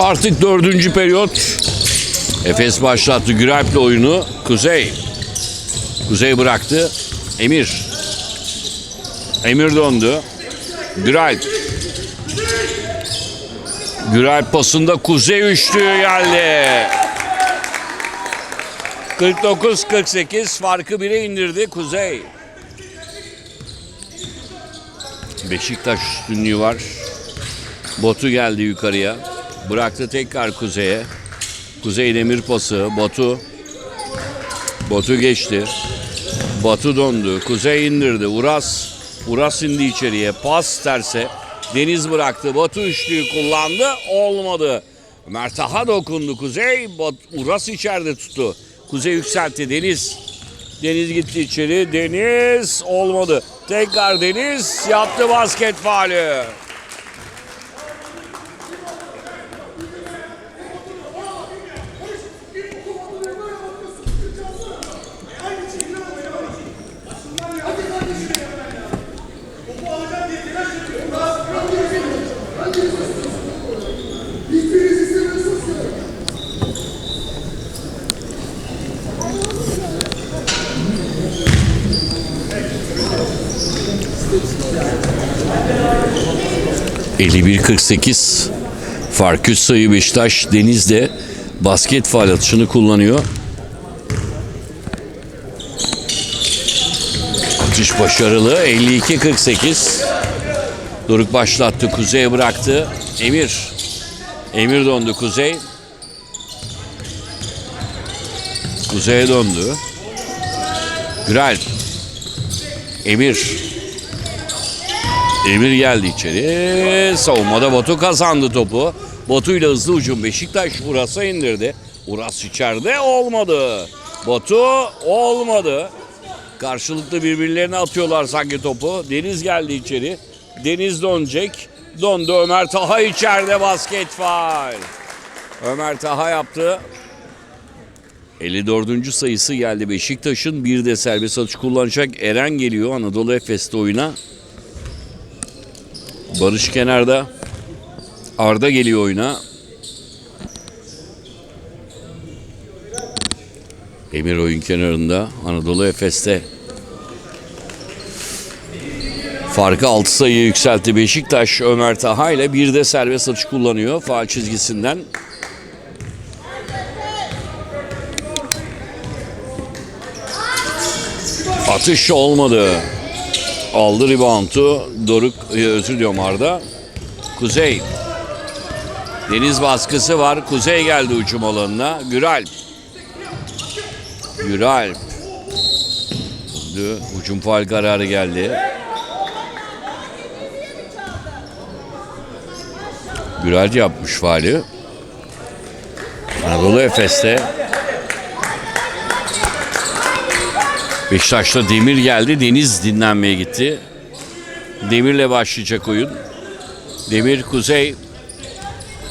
Artık dördüncü periyot. Efes başlattı Güralp'le oyunu. Kuzey. Kuzey bıraktı. Emir. Emir döndü. Güralp. Güralp pasında Kuzey üçlüğü geldi. 49-48 farkı 1'e indirdi Kuzey. Beşiktaş üstünlüğü var. Botu geldi yukarıya. Bıraktı tekrar Kuzey'e. Kuzey demir pası. Botu. Botu geçti. Batu döndü. Kuzey indirdi. Uras. Uras indi içeriye. Pas terse. Deniz bıraktı. Batu üçlüyü kullandı. Olmadı. Mertah'a dokundu Kuzey. Bat- Uras içeride tuttu. Kuzey yükseltti. Deniz. Deniz gitti içeri. Deniz olmadı. Tekrar Deniz yaptı basket faali. ...51-48... ...fark 3 sayı Beşiktaş... ...Deniz'de... ...basket faal atışını kullanıyor. Atış başarılı... ...52-48... ...Doruk başlattı... ...Kuzey'e bıraktı... ...Emir... ...Emir döndü Kuzey... ...Kuzey'e döndü... ...Gürel... ...Emir... Emir geldi içeri. Savunmada Batu kazandı topu. Batu ile hızlı ucum Beşiktaş Uras'a indirdi. Uras içeride olmadı. Batu olmadı. Karşılıklı birbirlerine atıyorlar sanki topu. Deniz geldi içeri. Deniz dönecek. Dondu Ömer Taha içeride basket faal. Ömer Taha yaptı. 54. sayısı geldi Beşiktaş'ın. Bir de serbest atış kullanacak Eren geliyor Anadolu Efes'te oyuna. Barış kenarda. Arda geliyor oyuna. Emir oyun kenarında. Anadolu Efes'te. Farkı 6 sayı yükseltti Beşiktaş. Ömer Taha ile bir de serbest atış kullanıyor. Faal çizgisinden. Atış olmadı. Aldı reboundu. Doruk, e, özür diliyorum Arda. Kuzey. Deniz baskısı var. Kuzey geldi uçum alanına. Güralp. Güralp. Uçum faal kararı geldi. Güralp yapmış faali. Anadolu Efes'te Beşiktaş'ta Demir geldi. Deniz dinlenmeye gitti. Demir'le başlayacak oyun. Demir Kuzey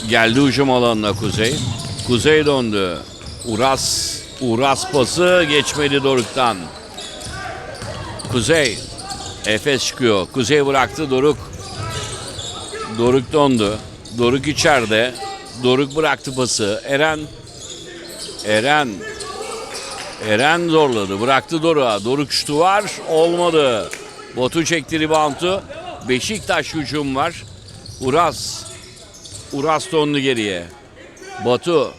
geldi hücum alanına Kuzey. Kuzey döndü. Uras Uras pası geçmedi Doruk'tan. Kuzey Efes çıkıyor. Kuzey bıraktı Doruk. Doruk döndü. Doruk içeride. Doruk bıraktı pası. Eren Eren Eren zorladı. Bıraktı Doruk'a. Doruk şutu var. Olmadı. Botu çekti reboundu. Beşiktaş hücum var. Uras. Uras döndü geriye. Batu.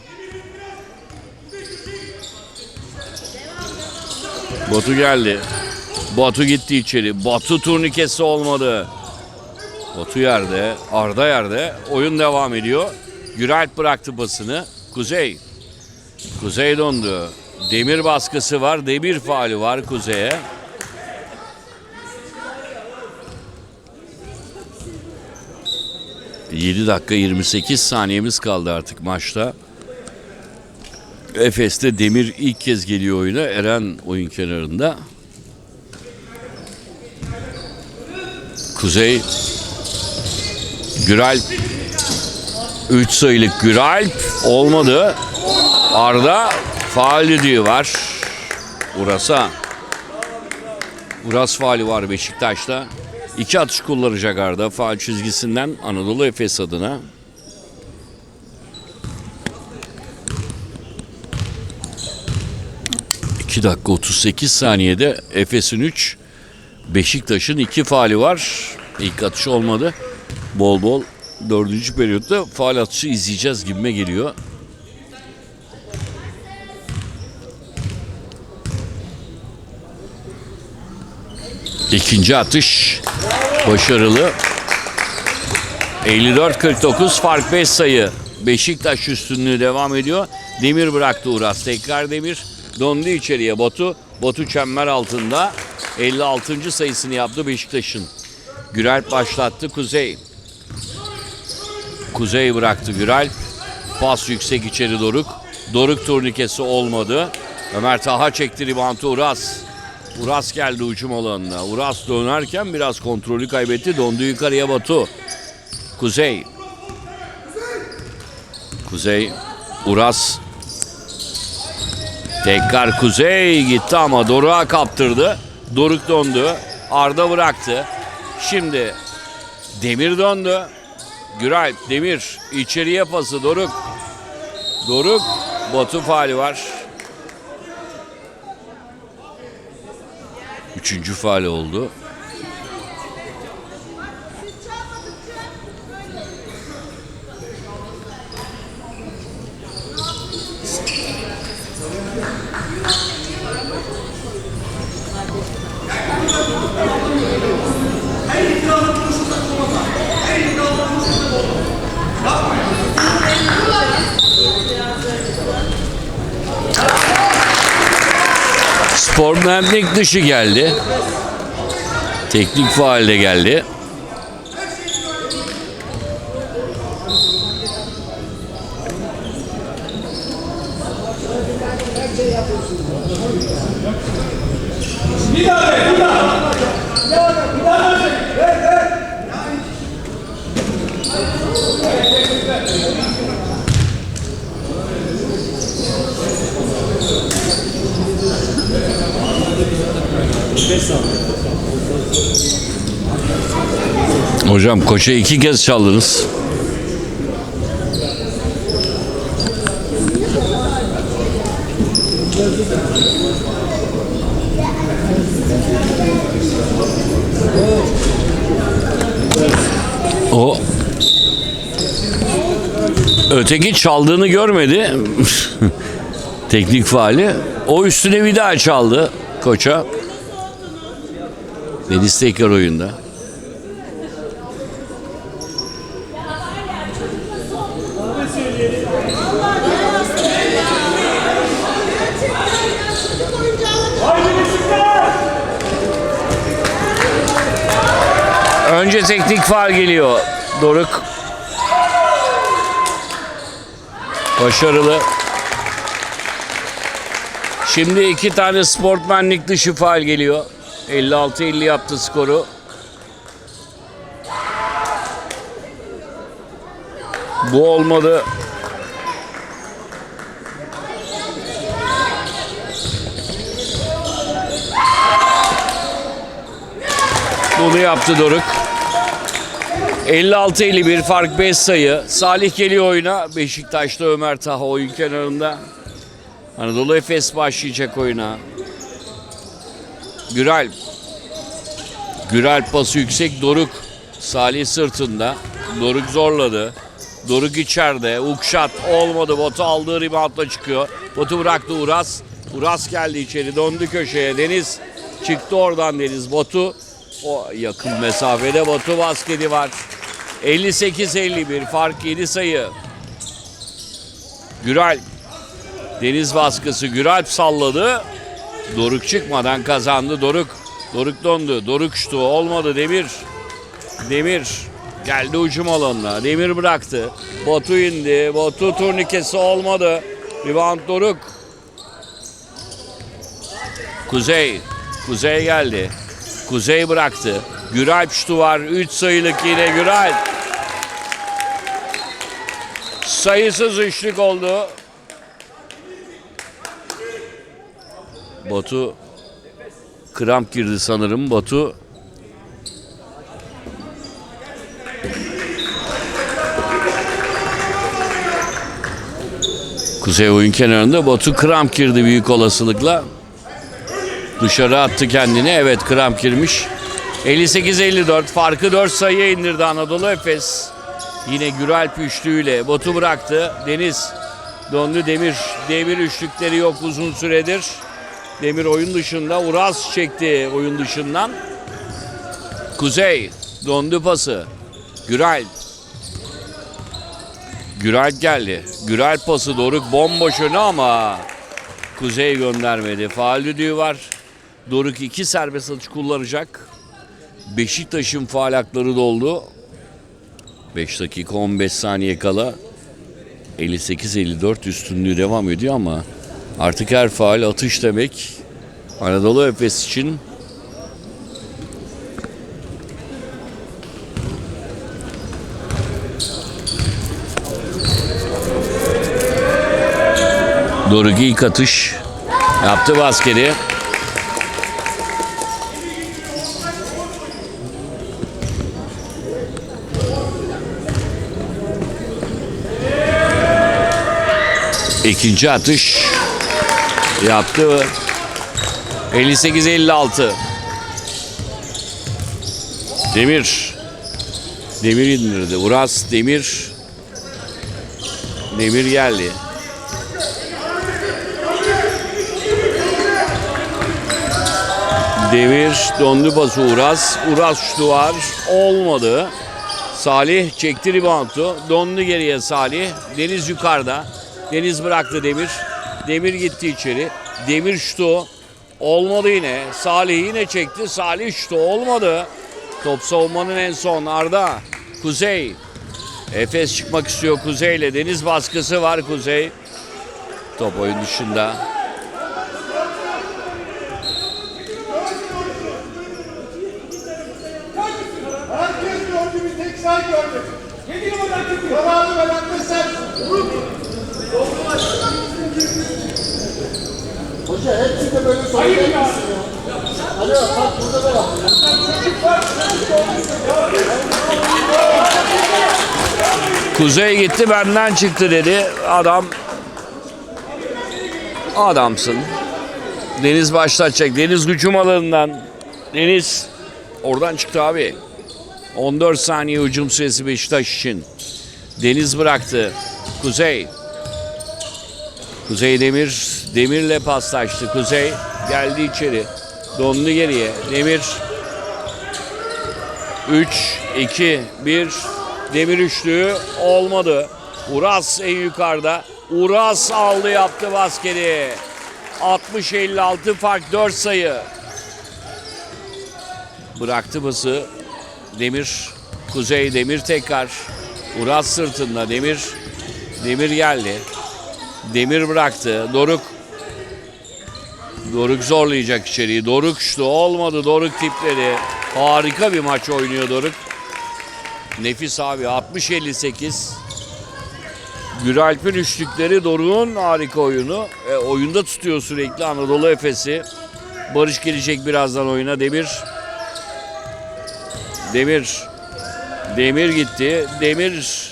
Batu geldi. Batu gitti içeri. Batu turnikesi olmadı. Batu yerde. Arda yerde. Oyun devam ediyor. Güralp bıraktı basını. Kuzey. Kuzey döndü. Demir baskısı var. Demir faali var Kuzey'e. ...7 dakika 28 saniyemiz kaldı artık maçta. Efes'te Demir ilk kez geliyor oyuna. Eren oyun kenarında. Kuzey Güralp 3 sayılık Güralp olmadı. Arda Faaliliği var. Uras'a. Uras faali var Beşiktaş'ta. İki atış kullanacak Arda faal çizgisinden Anadolu Efes adına. İki dakika 38 saniyede Efes'in 3, Beşiktaş'ın iki faali var. İlk atışı olmadı. Bol bol dördüncü periyotta faal atışı izleyeceğiz gibime geliyor. İkinci atış başarılı. 54-49 fark 5 sayı. Beşiktaş üstünlüğü devam ediyor. Demir bıraktı Uras. Tekrar Demir. Dondu içeriye Batu. Batu çember altında. 56. sayısını yaptı Beşiktaş'ın. Güralp başlattı Kuzey. Kuzey bıraktı Güralp. Pas yüksek içeri Doruk. Doruk turnikesi olmadı. Ömer Taha çekti ribantı Uras. Uras geldi ucum alanına. Uras dönerken biraz kontrolü kaybetti. Dondu yukarıya Batu. Kuzey. Kuzey. Uras. Tekrar Kuzey gitti ama Doruk'a kaptırdı. Doruk döndü. Arda bıraktı. Şimdi Demir döndü. Güray Demir içeriye pası Doruk. Doruk Batu faali var. Üçüncü faali oldu. Mühendislik dışı geldi. Teknik faal de geldi. Hocam koşa iki kez çaldınız. O öteki çaldığını görmedi. Teknik faali. O üstüne bir daha çaldı koça. Deniz tekrar oyunda. Önce teknik faal geliyor. Doruk. Başarılı. Şimdi iki tane sportmenlik dışı faal geliyor. 56-50 yaptı skoru. Bu olmadı. Bunu yaptı Doruk. 56-51 fark 5 sayı. Salih geliyor oyuna. Beşiktaş'ta Ömer Taha oyun kenarında. Anadolu Efes başlayacak oyuna. Güral. Güral pası yüksek Doruk. Salih sırtında. Doruk zorladı. Doruk içeride. Ukşat olmadı. Botu aldığı reboundla çıkıyor. Botu bıraktı Uras. Uras geldi içeri. Döndü köşeye. Deniz çıktı oradan Deniz. Botu o yakın mesafede Batu basketi var. 58-51 fark 7 sayı. Güral Deniz baskısı Güralp salladı. Doruk çıkmadan kazandı Doruk. Doruk dondu. Doruk şutu olmadı Demir. Demir geldi ucum alanına. Demir bıraktı. Batu indi. Batu turnikesi olmadı. Rebound Doruk. Kuzey. Kuzey geldi. Kuzey bıraktı. Güralp şutu var. 3 sayılık yine Güralp. Sayısız üçlük oldu. Batu kramp girdi sanırım. Batu Kuzey oyun kenarında Batu kramp girdi büyük olasılıkla. Dışarı attı kendini. Evet kramp girmiş. 58-54 farkı 4 sayıya indirdi Anadolu Efes. Yine Güralp üçlüğüyle botu bıraktı. Deniz döndü Demir. Demir üçlükleri yok uzun süredir. Demir oyun dışında. Uras çekti oyun dışından. Kuzey döndü pası. Güralp. Güralp geldi. Güralp pası Doruk bomboş önü ama Kuzey göndermedi. Faal düdüğü var. Doruk iki serbest atış kullanacak. Beşiktaş'ın faal hakları doldu. 5 dakika 15 saniye kala 58-54 üstünlüğü devam ediyor ama artık her faal atış demek. Anadolu Efes için Doruk ilk atış yaptı basketi. İkinci atış yaptı. 58-56. Demir. Demir indirdi. Uras Demir. Demir geldi. Demir döndü pası Uras. Uras şutu var. Olmadı. Salih çekti reboundu. Döndü geriye Salih. Deniz yukarıda. Deniz bıraktı Demir. Demir gitti içeri. Demir şutu. Olmadı yine. Salih yine çekti. Salih şutu olmadı. Top savunmanın en son Arda. Kuzey. Efes çıkmak istiyor Kuzey ile. Deniz baskısı var Kuzey. Top oyun dışında. Bir tek sen gördün. Kararı veren de sensin. Hoca hepsi de böyle söyler misin ya? Hadi bak burada da. Kuzey gitti benden çıktı dedi. Adam adamsın. Deniz başlatacak. Deniz hücum alanından. Deniz oradan çıktı abi. 14 saniye hücum süresi Beşiktaş için. Deniz bıraktı. Kuzey. Kuzey Demir. Demir'le paslaştı. Kuzey geldi içeri. Dondu geriye. Demir 3, 2, 1. Demir üçlüğü olmadı. Uras en yukarıda. Uras aldı yaptı basketi. 60-56 fark 4 sayı. Bıraktı bası. Demir. Kuzey Demir tekrar. Uras sırtında Demir. Demir geldi. Demir bıraktı. Doruk. Doruk zorlayacak içeriği. Doruk şutu olmadı. Doruk tipledi. Harika bir maç oynuyor Doruk. Nefis abi 60-58. Güralp'in üçlükleri Doruk'un harika oyunu. E, oyunda tutuyor sürekli Anadolu Efes'i. Barış gelecek birazdan oyuna. Demir. Demir. Demir gitti. Demir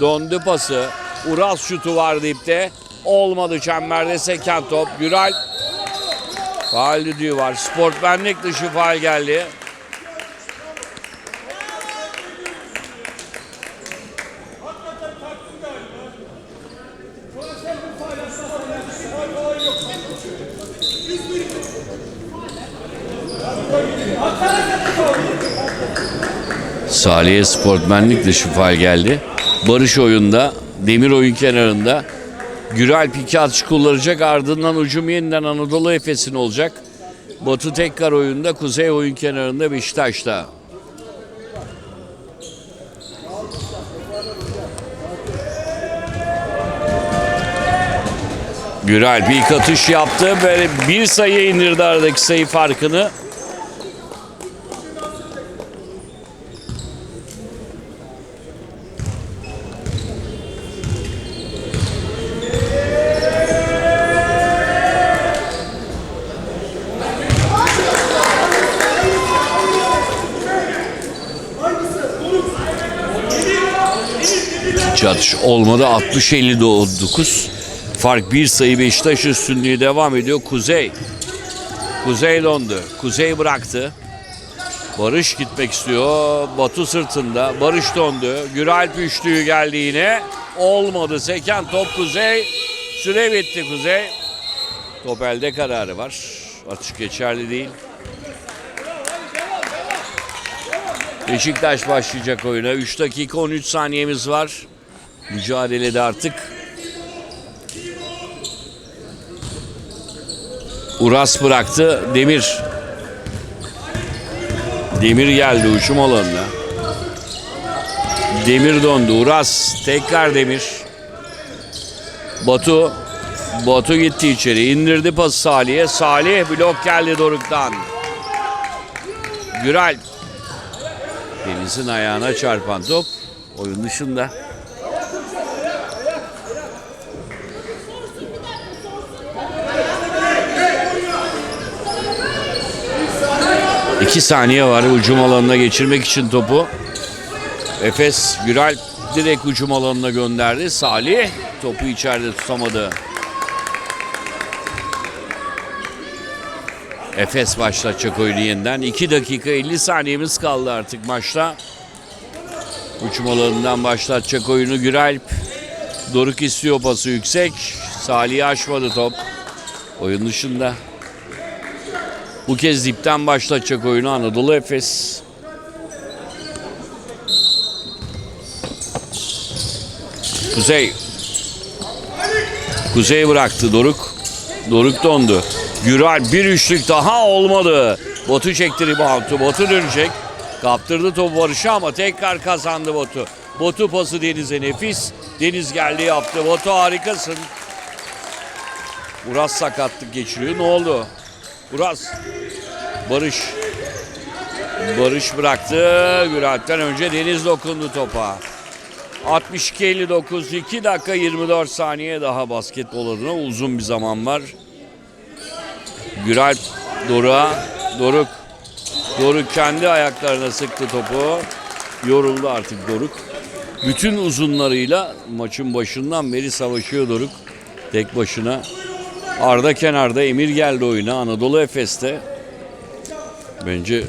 döndü pası. Uras şutu var dipte. Olmadı çemberde seken top. Güralp. Faal düdüğü var. Sportmenlik dışı faal geldi. Salih'e sportmenlik dışı faal geldi. Barış oyunda, Demir oyun kenarında. Güralp iki atış kullanacak ardından ucum yeniden Anadolu Efes'in olacak. Batu tekrar oyunda, Kuzey oyun kenarında Beşiktaş'ta. Güralp ilk atış yaptı. Böyle bir sayı indirdi aradaki sayı farkını. İkinci atış olmadı. 60-59. Fark bir sayı Beşiktaş üstünlüğü devam ediyor. Kuzey. Kuzey dondu. Kuzey bıraktı. Barış gitmek istiyor. Batu sırtında. Barış dondu. Güralp üçlüğü geldi yine. Olmadı. Seken top Kuzey. Süre bitti Kuzey. Top elde kararı var. Atış geçerli değil. Beşiktaş başlayacak oyuna. 3 dakika 13 saniyemiz var. Mücadelede artık Uras bıraktı. Demir. Demir geldi uçum alanına. Demir dondu. Uras tekrar Demir. Batu. Batu gitti içeri. indirdi pası Salih'e. Salih blok geldi Doruk'tan. Güral. Deniz'in ayağına çarpan top oyun dışında. İki saniye var hücum alanına geçirmek için topu. Efes Güral direkt hücum alanına gönderdi. Salih topu içeride tutamadı. Efes başlatacak oyunu yeniden. 2 dakika 50 saniyemiz kaldı artık maçta. Hücum alanından başlatacak oyunu Güralp. Doruk istiyor pası yüksek. Salih'i aşmadı top. Oyun dışında. Bu kez dipten başlatacak oyunu Anadolu Efes. Kuzey. Kuzey bıraktı Doruk. Doruk dondu. Güral bir üçlük daha olmadı. Botu çekti reboundu. Botu dönecek. Kaptırdı topu Barış'a ama tekrar kazandı Botu. Botu pası Deniz'e nefis. Deniz geldi yaptı. Botu harikasın. Uras sakatlık geçiriyor. Ne oldu? Uras. Barış. Barış bıraktı. Güralp'ten önce Deniz dokundu topa. 62-59 2 dakika 24 saniye daha basketbol adına uzun bir zaman var. Güralp Doruk'a Doruk Doruk kendi ayaklarına sıktı topu. Yoruldu artık Doruk. Bütün uzunlarıyla maçın başından beri savaşıyor Doruk. Tek başına. Arda kenarda Emir geldi oyuna Anadolu Efes'te. Bence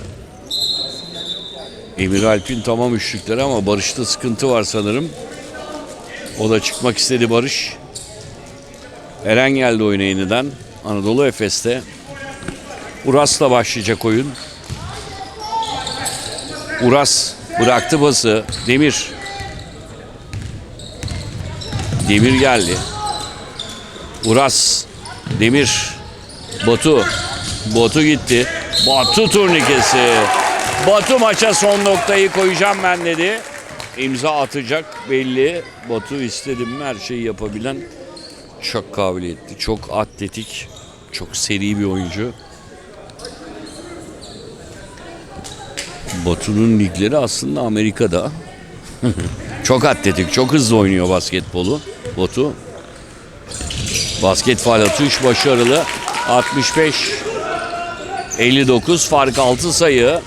Emir Alp'in tamam üçlükleri ama Barış'ta sıkıntı var sanırım. O da çıkmak istedi Barış. Eren geldi oyuna yeniden. Anadolu Efes'te. Uras'la başlayacak oyun. Uras bıraktı bası. Demir. Demir geldi. Uras. Demir. Batu. Batu gitti. Batu turnikesi. Batu maça son noktayı koyacağım ben dedi. İmza atacak belli. Batu istedim her şeyi yapabilen çok kabiliyetli, çok atletik, çok seri bir oyuncu. Batu'nun ligleri aslında Amerika'da. çok atletik, çok hızlı oynuyor basketbolu. Batu. Basket faal atış başarılı. 65 59 fark 6 sayı.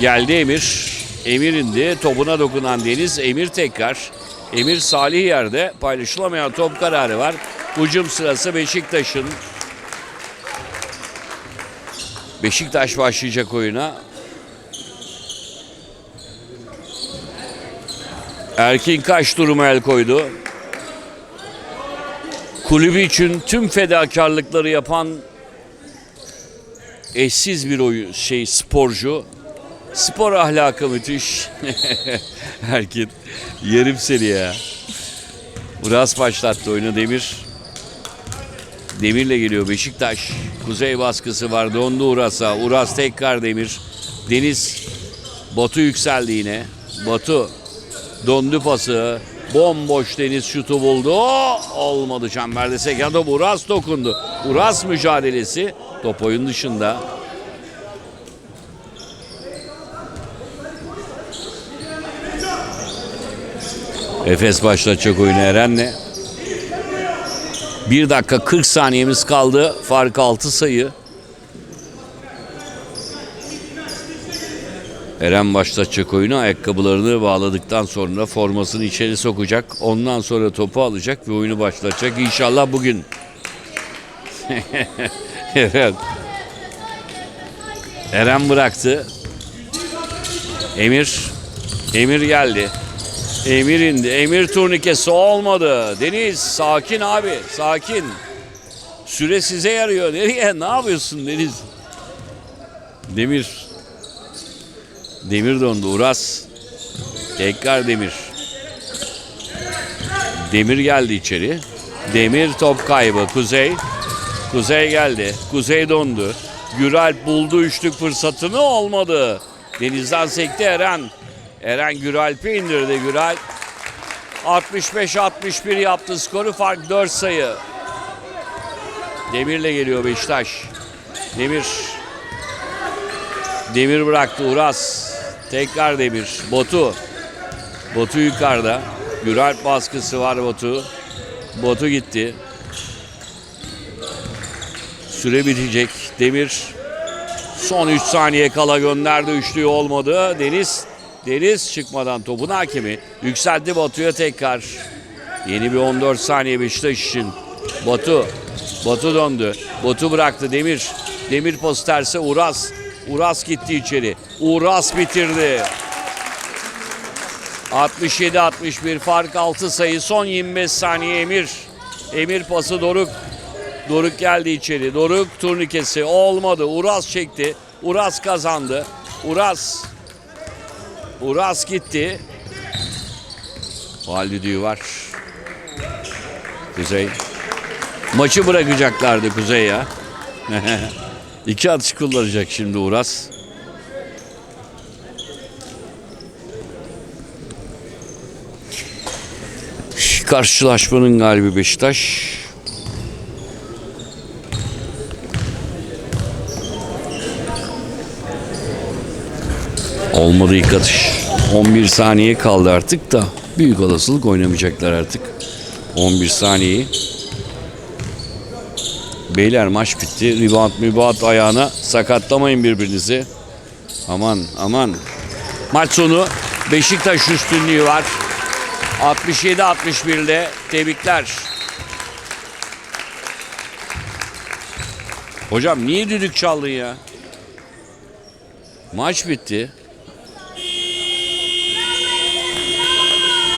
Geldi Emir. Emir indi. Topuna dokunan Deniz. Emir tekrar. Emir Salih yerde. Paylaşılamayan top kararı var. Hücum sırası Beşiktaş'ın. Beşiktaş başlayacak oyuna. Erkin kaç duruma el koydu. Kulübü için tüm fedakarlıkları yapan eşsiz bir oyun şey sporcu. Spor ahlakı müthiş. Erkin yerim seni ya. Uras başlattı oyunu Demir. Demir'le geliyor Beşiktaş. Kuzey baskısı var. Dondu Uras'a. Uras tekrar Demir. Deniz. Batu yükseldi yine. Batu. Dondu pası. Bomboş Deniz şutu buldu. Olmadı çemberde Sekado. Uras dokundu. Uras mücadelesi. Top oyun dışında. Efes başlatacak oyunu Eren'le. 1 dakika 40 saniyemiz kaldı. Fark 6 sayı. Eren başlatacak oyunu. Ayakkabılarını bağladıktan sonra formasını içeri sokacak. Ondan sonra topu alacak ve oyunu başlatacak. İnşallah bugün. Eren. Eren bıraktı. Emir. Emir geldi. Emir indi. Emir turnikesi olmadı. Deniz sakin abi. Sakin. Süre size yarıyor. Nereye? Ne yapıyorsun Deniz? Demir. Demir döndü. Uras. Tekrar Demir. Demir geldi içeri. Demir top kaybı. Kuzey. Kuzey geldi. Kuzey dondu. Güralp buldu üçlük fırsatını olmadı. Denizden sekti Eren. Eren Güralp'i indirdi. Güralp 65-61 yaptı skoru. Fark 4 sayı. Demir'le geliyor Beşiktaş. Demir. Demir bıraktı Uras. Tekrar Demir. Botu. Botu yukarıda. Güralp baskısı var Botu. Botu gitti. Süre bitecek. Demir son 3 saniye kala gönderdi. Üçlüğü olmadı. Deniz Deniz çıkmadan topun hakemi yükseltti Batu'ya tekrar. Yeni bir 14 saniye Beşiktaş için. Batu. Batu döndü. Batu bıraktı Demir. Demir postu terse Uras. Uras gitti içeri. Uras bitirdi. 67-61 fark 6 sayı son 25 saniye Emir. Emir pası Doruk. Doruk geldi içeri. Doruk turnikesi olmadı. Uras çekti. Uras kazandı. Uras. Uras gitti. Faal düdüğü var. Kuzey. Maçı bırakacaklardı Kuzey ya. İki atış kullanacak şimdi Uras. Karşılaşmanın galibi Beşiktaş. Olmadı ilk atış. 11 saniye kaldı artık da büyük olasılık oynamayacaklar artık. 11 saniyeyi. Beyler maç bitti. Rebound mübahat ayağına sakatlamayın birbirinizi. Aman aman. Maç sonu Beşiktaş üstünlüğü var. 67-61'de tebrikler. Hocam niye düdük çaldın ya? Maç bitti.